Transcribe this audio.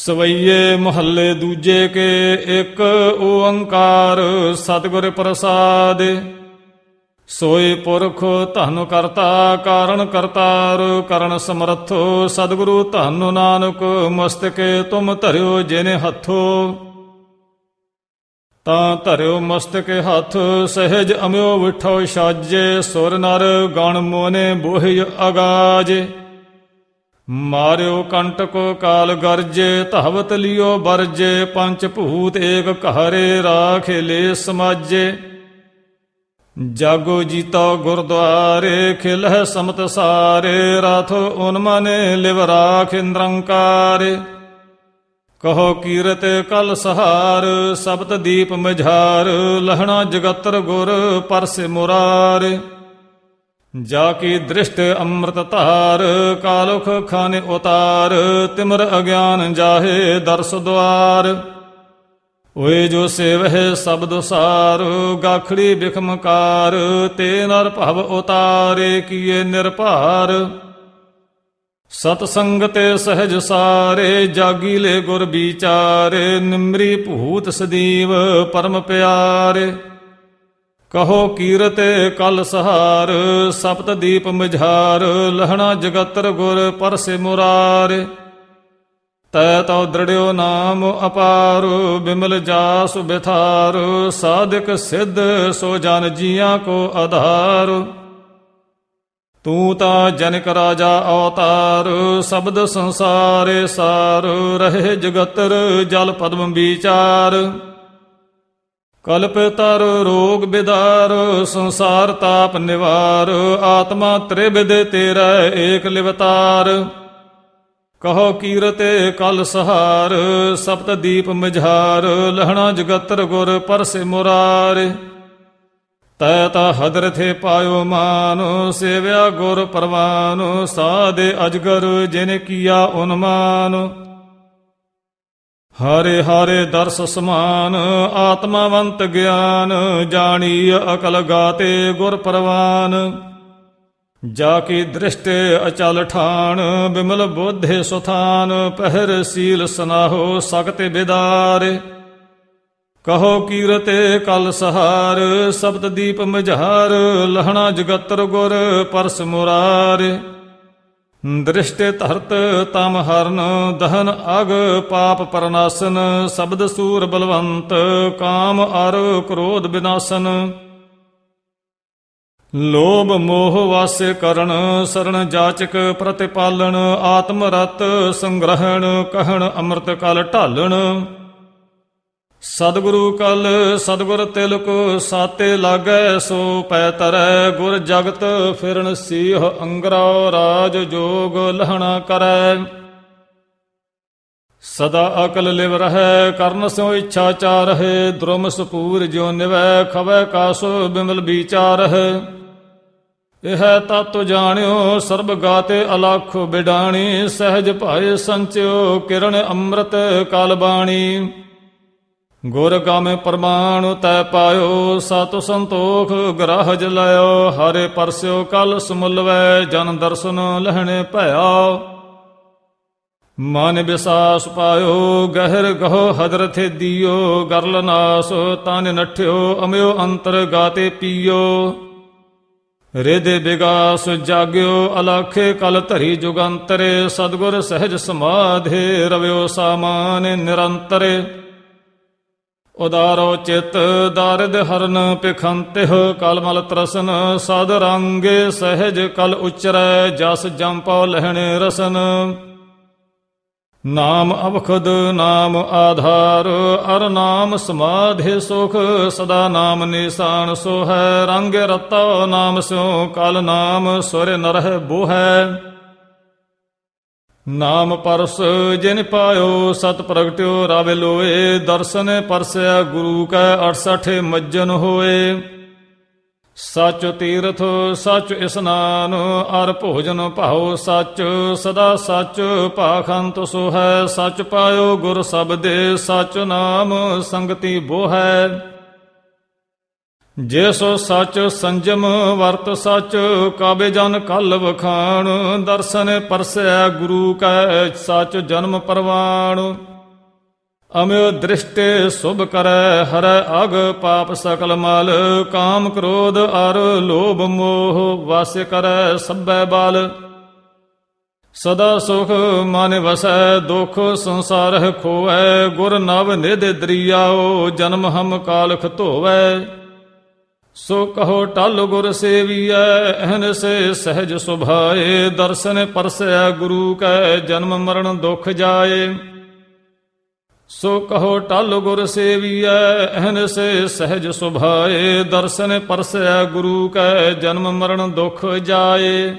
ਸਵਈਏ ਮਹੱਲੇ ਦੂਜੇ ਕੇ ਇੱਕ ਓੰਕਾਰ ਸਤਿਗੁਰ ਪ੍ਰਸਾਦ। ਸੋਏ ਪੁਰਖ ਧਨ ਕਰਤਾ, ਕਾਰਣ ਕਰਤਾਰ, ਕਰਨ ਸਮਰਥੋ ਸਤਿਗੁਰੂ ਧੰਨ ਨਾਨਕ, ਮਸਤਕੇ ਤੁਮ ਧਰਿਓ ਜਿਨੇ ਹੱਥੋ। ਤਾਂ ਧਰਿਓ ਮਸਤਕੇ ਹੱਥ, ਸਹਿਜ ਅਮਿਓ ਵਿਠੋ ਸਾਜੇ ਸੁਰ ਨਰ ਗਣ ਮੋਨੇ ਬੋਹਿ ਅਗਾਜ। ਮਾਰਿਓ ਕੰਟਕ ਕਾਲ ਗਰਜੇ, ਧਵਤ ਲਿਓ ਬਰਜੇ ਪੰਚ ਭੂਤ ਏਕ ਘਰੇ ਰਾਖੇ ਲੈ ਸਮਾਜੇ। ਜਾਗੋ ਜੀਤਾ ਗੁਰਦੁਆਰੇ, ਖਿਲਹਿ ਸਮਤ ਸਾਰੇ, ਰਥ ਉਨਮਨੇ ਲਿਵ ਰਾਖ ਇੰਦਰੰਕਾਰ ਕਹੋ ਕੀਰਤ ਕਲ ਸਹਾਰ, ਸਬਤ ਦੀਪ ਮਝਾਰ, ਲਹਣਾ ਜਗਤਰ ਗੁਰ ਪਰਸ ਮੁਰਾਰ। ਜਾ ਕੀ ਦ੍ਰਿਸ਼ਟ ਅੰਮ੍ਰਿਤ ਧਾਰ, ਕਾਲੁਖ ਖਾਨੇ ਉਤਾਰ, ਤਿਮਰ ਅਗਿਆਨ ਜਾਹੇ ਦਰਸ ਦੁਆਰ। ਓਏ ਜੋ ਸੇਵਹਿ ਸਬਦ ਸਾਰ ਗਾਖੜੀ ਬਿਖਮਕਾਰ ਤੇ ਨਰ ਭਵ ਉਤਾਰੇ ਕੀਏ ਨਿਰਭਾਰ। ਸਤ ਸੰਗਤੇ ਸਹਿਜ ਸਾਰੇ, ਜਾਗੀ ਲੈ ਗੁਰ ਵਿਚਾਰੇ, ਨਿਮਰੀ ਭੂਤ ਸਦੀਵ ਪਰਮ ਪਿਆਰੇ। ਕਹੋ ਕੀਰਤ ਕਲ ਸਹਾਰ, ਸਪਤ ਦੀਪ ਮਝਾਰ, ਲਹਣਾ ਜਗਤਰ ਗੁਰ ਪਰਸੇ ਮੁਰਾਰੇ। ਤੈ ਤਉ ਦ੍ਰਿੜਿਓ ਨਾਮ ਅਪਾਰ, ਬਿਮਲ ਜਾਸ ਬਿਥਾਰ, ਸਾਧਕ ਸਿੱਧ ਸੋ ਜਨ ਜੀਆਂ ਕੋ ਆਧਾਰ। ਤੂੰ ਤਾਂ ਜਨਕ ਰਾਜਾ ਅਵਤਾਰ, ਸਬਦ ਸੰਸਾਰੇ ਸਾਰ, ਰਹੇ ਜਗਤਰ ਜਲ ਪਦਮ ਵਿਚਾਰ। ਕਲਪ ਤਰ ਰੋਗ ਬਿਦਾਰ, ਸੰਸਾਰ ਤਾਪ ਨਿਵਾਰ, ਆਤਮਾ ਤ੍ਰਿਵਿਦ ਤੇਰਾ ਏਕ ਲਿਵਤਾਰ। ਕਹੋ ਕੀਰਤੇ ਕਲ ਸਹਾਰ, ਸਪਤ ਦੀਪ ਮਝਾਰ, ਲਹਣਾ ਜਗਤਰ ਗੁਰ ਪਰਸੇ ਮੁਰਾਰ। ਤੈ ਤਾ ਹਦਰਥੇ ਪਾਇਓ ਮਾਨ, ਸੇਵਿਆ ਗੁਰ ਪਰਵਾਨ ਸਾਦੇ ਅਜਗਰ ਜਿਨ ਕੀਆ ਉਨਮਾਨ। ਹਰੇ ਹਰੇ ਦਰਸ ਸਮਾਨ, ਆਤਮਾਵੰਤ ਗਿਆਨ ਜਾਣੀ ਅਕਲ ਗਾਤੇ ਗੁਰ ਪਰਵਾਨ। ਜਾ ਕੀ ਦ੍ਰਿਸ਼ਟ ਅਚਲ ਠਾਣ, ਬਿਮਲ ਬੋਧੇ ਸੁਥਾਨ, ਪਹਿਰ ਸੀਲ ਸਨਾਹੋ ਸਕਤੇ ਬਿਦਾਰੇ। ਕਹੋ ਕੀਰਤੇ ਕਲ ਸਹਾਰ, ਸਬਦ ਦੀਪ ਮਝਾਰ, ਲਹਣਾ ਜਗਤਰ ਗੁਰ ਪਰਸ ਮੁਰਾਰੇ। ਦ੍ਰਿਸ਼ਟੇ ਧਰਤ ਤਮ ਹਰਨ, ਦਹਨ ਅਗ ਪਾਪ ਪਰਨਾਸਨ, ਸਬਦ ਸੂਰ ਬਲਵੰਤ, ਕਾਮ ਅਰ ਕ੍ਰੋਧ ਬਿਨਾਸਨ। ਲੋਭ ਮੋਹ ਵਾਸੇ ਕਰਨ ਸਰਣ ਜਾਚਕ ਪ੍ਰਤਿਪਾਲਣ ਆਤਮ ਰਤ ਸੰਗ੍ਰਹਣ, ਕਹਿਣ ਅੰਮ੍ਰਿਤ ਕਲ ਢਾਲਣ। ਸਤਿਗੁਰੂ ਕਲ ਸਤਿਗੁਰ ਤਿਲਕ ਸਾਤੇ ਲਾਗੈ ਸੋ ਪੈ ਤਰੈ, ਗੁਰ ਜਗਤ ਫਿਰਨ ਸੀਹ ਅੰਗਰਾ ਰਾਜ ਜੋਗ ਲਹਣਾ ਕਰੈ। ਸਦਾ ਅਕਲ ਲਿਵ ਰਹੈ, ਕਰਨ ਸਿਉ ਇੱਛਾ ਚਾ ਰਹੇ, ਦ੍ਰੁਮ ਸਪੂਰ ਜਿਉ ਨਿਵੈ, ਖਵੈ ਕਾਸੋ ਬਿਮਲ ਵਿਚਾਰ ਹੈ ਇਹ ਤਤ ਜਾਣਿਓ, ਸਰਬ ਗਾਤੇ ਅਲਖ ਬਿਡਾਣੀ, ਸਹਿਜ ਭਾਏ ਸੰਚਿਓ ਕਿਰਨ ਅੰਮ੍ਰਿਤ ਕਲ ਬਾਣੀ। ਗੁਰ ਗਾਮੇ ਪ੍ਰਮਾਣ ਤੈ ਪਾਇਓ, ਸਤ ਸੰਤੋਖ ਗ੍ਰਹਿ ਲਿਓ ਹਰੇ ਪਰਸਿਓ, ਕਲ ਸਮੁਲਵੈ, ਜਨ ਦਰਸ਼ਨ ਲਹਿਣੇ ਭਇਆ। ਮਨ ਵਿਸਾਸ ਪਾਇਓ, ਗਹਿਰ ਗਹੋ ਹਦਰਥੇ ਦਿਓ ਗਰਲ ਨਾਸ ਤਨ ਨਠਿਓ, ਅਮਿਓ ਅੰਤਰ ਗਾਤੇ ਪੀਓ। ਰਿਦੇ ਬਿਗਾਸ ਜਾਗਿਓ, ਅਲਖੇ ਕਲ ਧਰੀ ਜੁਗੰਤਰੇ, ਸਤਗੁਰ ਸਹਿਜ ਸਮਾਧੇ, ਰਵਿਓ ਸਾਮਾਨ ਨਿਰੰਤਰੇ। ਉਦਾਰੋ ਚਿਤ ਦਰਦ ਹਰਨ ਪਖੰਤਿਹ ਕਲਮਲ ਤਰਸਨ, ਸਦ ਰੰਗੇ ਸਹਿਜ ਕਲ ਉਚਰੈ, ਜਸ ਜੰਪਉ ਲਹਿਣੇ ਰਸਨ। ਨਾਮ ਅਵਖਦ, ਨਾਮ ਆਧਾਰ, ਅਰ ਨਾਮ ਸਮਾਧਿ ਸੁਖ, ਸਦਾ ਨਾਮ ਨਿਸ਼ਾਨ ਸੋ ਹੈ ਰੰਗ ਰਤਾ, ਨਾਮ ਸਿਉ, ਕਲ ਨਾਮ ਸੁਰ ਨਰਹਿ ਬੋਹੈ। ਨਾਮ ਪਰਸ ਜਿਨ ਪਾਇਓ ਸਤ ਪ੍ਰਗਟਿਓ ਰਾਵੇ ਲੋਏ, ਦਰਸ਼ਨ ਪਰਸਿਆ ਗੁਰੂ ਕੈ 68 ਮੱਜਨ ਹੋਏ। ਸਚ ਤੀਰਥ, ਸਚ ਇਸਨਾਨ, ਅਰ ਭੋਜਨ ਭਾਉ ਸਚ, ਸਦਾ ਸਚ ਭਾਖੰਤ ਸੋ ਹੈ ਸਚ ਪਾਇਓ ਗੁਰ ਸਬਦੇ, ਸਚ ਨਾਮ ਸੰਗਤੀ ਬੋਹੈ। ਜੇ ਸੋ ਸਚ ਸੰਜਮ ਵਰਤ ਸਚ, ਕਾਬੇ ਜਨ ਕਲ ਵਖਾਣ। ਦਰਸ਼ਨ ਪਰਸੈ ਗੁਰੂ ਕੈ ਸਚ ਜਨਮ ਪਰਵਾਣ। ਅਮਿਓ ਦ੍ਰਿਸ਼ਟੇ ਸੁਭ ਕਰੈ, ਹਰੈ ਅਗ ਪਾਪ ਸਕਲ ਮਲ। ਕਾਮ ਕ੍ਰੋਧ ਅਰ ਲੋਭ ਮੋਹ ਵਾਸ ਕਰੈ ਸਭੈ ਬਲ। ਸਦਾ ਸੁਖ ਮਨ ਵਸੈ, ਦੁਖ ਸੰਸਾਰ ਖੋਵੈ। ਗੁਰ ਨਵ ਨਿਧ ਦਰਿਆਓ ਜਨਮ ਹਮ ਕਾਲਖ ਧੋਵੈ। ਸੋ ਕਹੋ ਟਲ ਗੁਰ ਸੇਵੀਐ, ਅਹਨ ਸੇ ਸਹਿਜ ਸੁਭਾਏ, ਦਰਸ਼ਨ ਪਰਸੈ ਗੁਰੂ ਕੈ, ਜਨਮ ਮਰਨ ਦੁਖ ਜਾਏ। ਸੋ ਕਹੋ ਟਲ ਗੁਰ ਸੇਵੀਐ, ਅਹਨ ਸੇ ਸਹਿਜ ਸੁਭਾਏ, ਦਰਸ਼ਨ ਪਰਸੈ ਗੁਰੂ ਕੈ, ਜਨਮ ਮਰਨ ਦੁਖ ਜਾਏ।